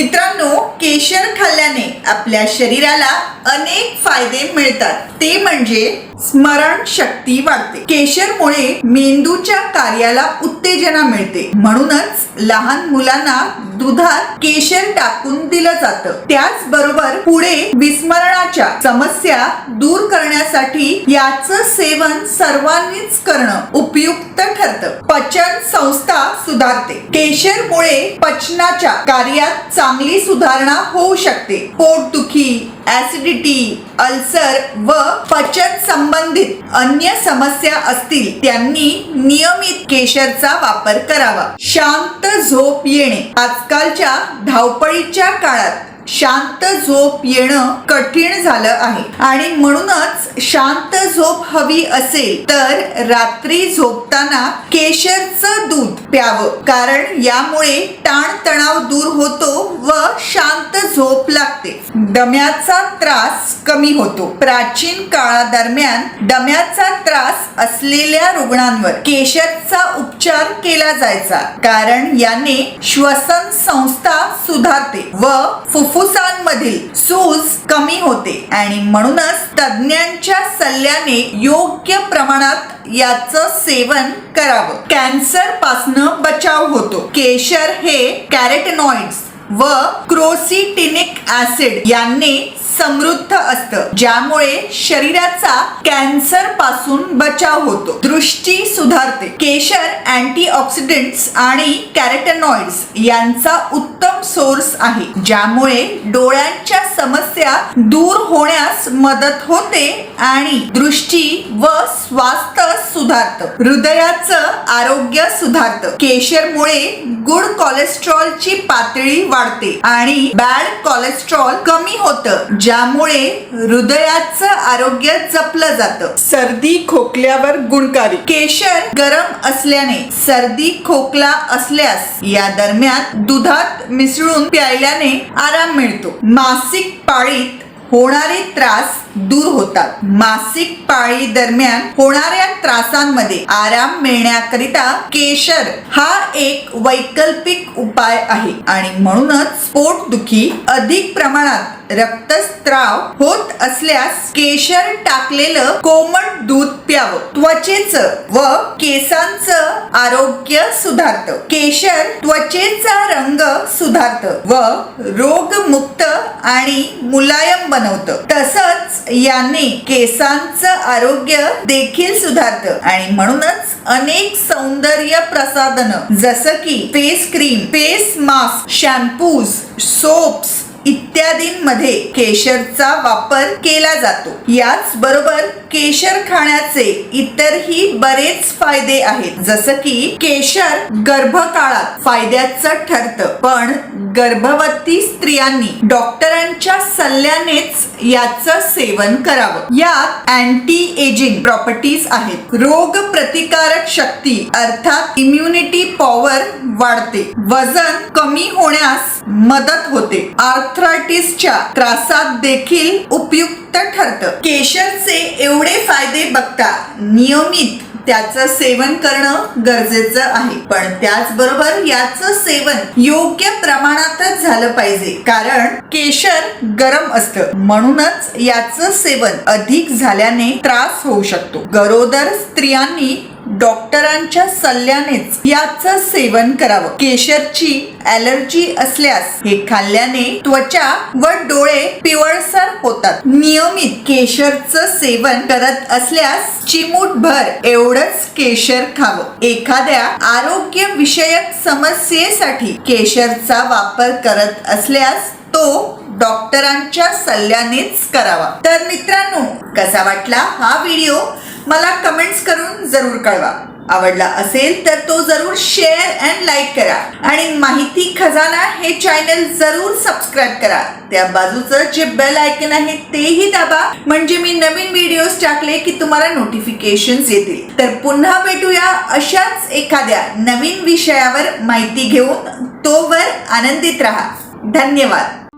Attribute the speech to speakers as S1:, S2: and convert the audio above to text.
S1: मित्रांनो केशर खाल्ल्याने आपल्या शरीराला अनेक फायदे मिळतात. ते म्हणजे स्मरण शक्ती वाढते. केशरमुळे मेंदूच्या कार्याला उत्तेजना मिळते. म्हणूनच लहान मुलांना दुधात केशर टाकून दिलं जातं. त्याचबरोबर पुढे विस्मरणाच्या समस्या दूर करण्यासाठी याच सेवन सर्वांनीच करणं उपयुक्त ठरतं. पचन संस्था सुधारते. केशरमुळे पचनाच्या कार्यात चांगली सुधारणा होऊ शकते. पोटदुखी ऍसिडिटी अल्सर व पचन संबंधित अन्य समस्या असतील त्यांनी नियमित केशरचा वापर करावा. शांत झोप येणे. आजकालच्या धावपळीच्या काळात शांत झोप येणं कठीण झालं आहे. आणि म्हणूनच शांत झोप हवी असेल तर रात्री झोपताना केशरचं दूध प्यावं. कारण यामुळे ताणतणाव दूर होतो व शांत झोप लागते. दम्याचा त्रास कमी होतो. प्राचीन काळादरम्यान दम्याचा त्रास असलेल्या रुग्णांवर केशरचा उपचार केला जायचा. कारण याने श्वसन संस्था सुधारते व फुफ्फुसांमधील सूज कमी होते. आणि म्हणूनच तज्ज्ञांच्या सल्ल्याने योग्य प्रमाणात याचं सेवन करावं. कॅन्सर पासन बचाव होतो. केशर हे कॅरेटनॉइड्स व क्रोसिटिनिक ऍसिड यांनी समृद्ध असतं ज्यामुळे शरीराचा कॅन्सरपासून बचाव होतो. दृष्टी सुधारते. केशर अँटीऑक्सिडंट्स आणि कॅरेटनॉइड्स यांचा उत्तम सोर्स आहे ज्यामुळे डोळ्यांच्या समस्या दूर होण्यास मदत होते आणि दृष्टी व स्वास्थ्य सुधारतं. हृदयाचं आरोग्य सुधारतं. केशरमुळे गुड कोलेस्ट्रॉलची पातळी वाढते आणि बॅड कोलेस्ट्रॉल कमी होतं ज्यामुळे हृदयाचं आरोग्य जपलं जातं. सर्दी खोकल्यावर गुणकारी. केशर गरम असल्याने सर्दी खोकला असल्यास या दरम्यान दुधात मिसळून प्यायल्याने आराम मिळतो. मासिक पाळीत होणारे त्रास दूर होतात. मासिक पाळी दरम्यान होणाऱ्या त्रासांमध्ये आराम मिळण्याकरिता केशर हा एक वैकल्पिक उपाय आहे. आणि म्हणूनच पोटदुखी अधिक प्रमाणात रक्तस्त्राव होत असल्यास केशर टाकलेलं कोमट दूध प्यावं. त्वचेचं व केसांचं आरोग्य सुधारतं. केशर त्वचेचा रंग सुधारतं व रोगमुक्त आणि मुलायम बनवतं. तसंच याने केसांचं आरोग्य देखील सुधारतं. आणि म्हणूनच अनेक सौंदर्य प्रसाधन जसं की face cream face mask shampoos soaps इत्यादींमध्ये केशरचा वापर केला जातो. याच बरोबर केशर खाण्याचे इतरही बरेच फायदे आहेत. जसं की केशर गर्भकाळात फायद्याचं ठरतं. पण गर्भवती स्त्रियांनी डॉक्टरांच्या सल्ल्यानेच याचं सेवन करावं. यात अँटी एजिंग प्रॉपर्टीज आहेत. रोग प्रतिकारक शक्ती अर्थात इम्युनिटी पॉवर वाढते. वजन कमी होण्यास मदत होते. आर्थरायटिसच्या त्रासात देखील उपयुक्त ठरतं. केशरचे एवढे फायदे बघता नियमित त्याचं सेवन करणं गरजेचं आहे. पण त्याचबरोबर याचं सेवन योग्य प्रमाणातच झालं पाहिजे. कारण केशर गरम असतं. म्हणूनच याचं सेवन अधिक झाल्याने त्रास होऊ शकतो. गरोदर स्त्रियांनी डॉक्टरांच्या सल्ल्यानेच याचं सेवन करावं. केशरची ॲलर्जी असल्यास हे खाल्ल्याने त्वचा व डोळे पिवळसर होतात. नियमित केशरचं सेवन करत असल्यास चिमूटभर एवढंच केशर खावं. एखाद्या आरोग्य विषयक समस्येसाठी केशरचा वापर करत असल्यास तो डॉक्टरांच्या सल्ल्यानेच करावा. तर मित्रांनो कसा वाटला हा व्हिडिओ? मला कमेंट्स करून जरूर कळवा. आवडला असेल तर तो जरूर शेअर अँड लाईक करा. आणि माहिती खजाना हे चॅनल जरूर सबस्क्राईब करा. त्या बाजूचं जे बेल आयकन आहे तेही दाबा. म्हणजे मी नवीन व्हिडिओज टाकले की तुम्हाला नोटिफिकेशन येतील. तर पुन्हा भेटूया अशाच एखाद्या नवीन विषयावर माहिती घेऊन. तोवर आनंदित राहा. धन्यवाद.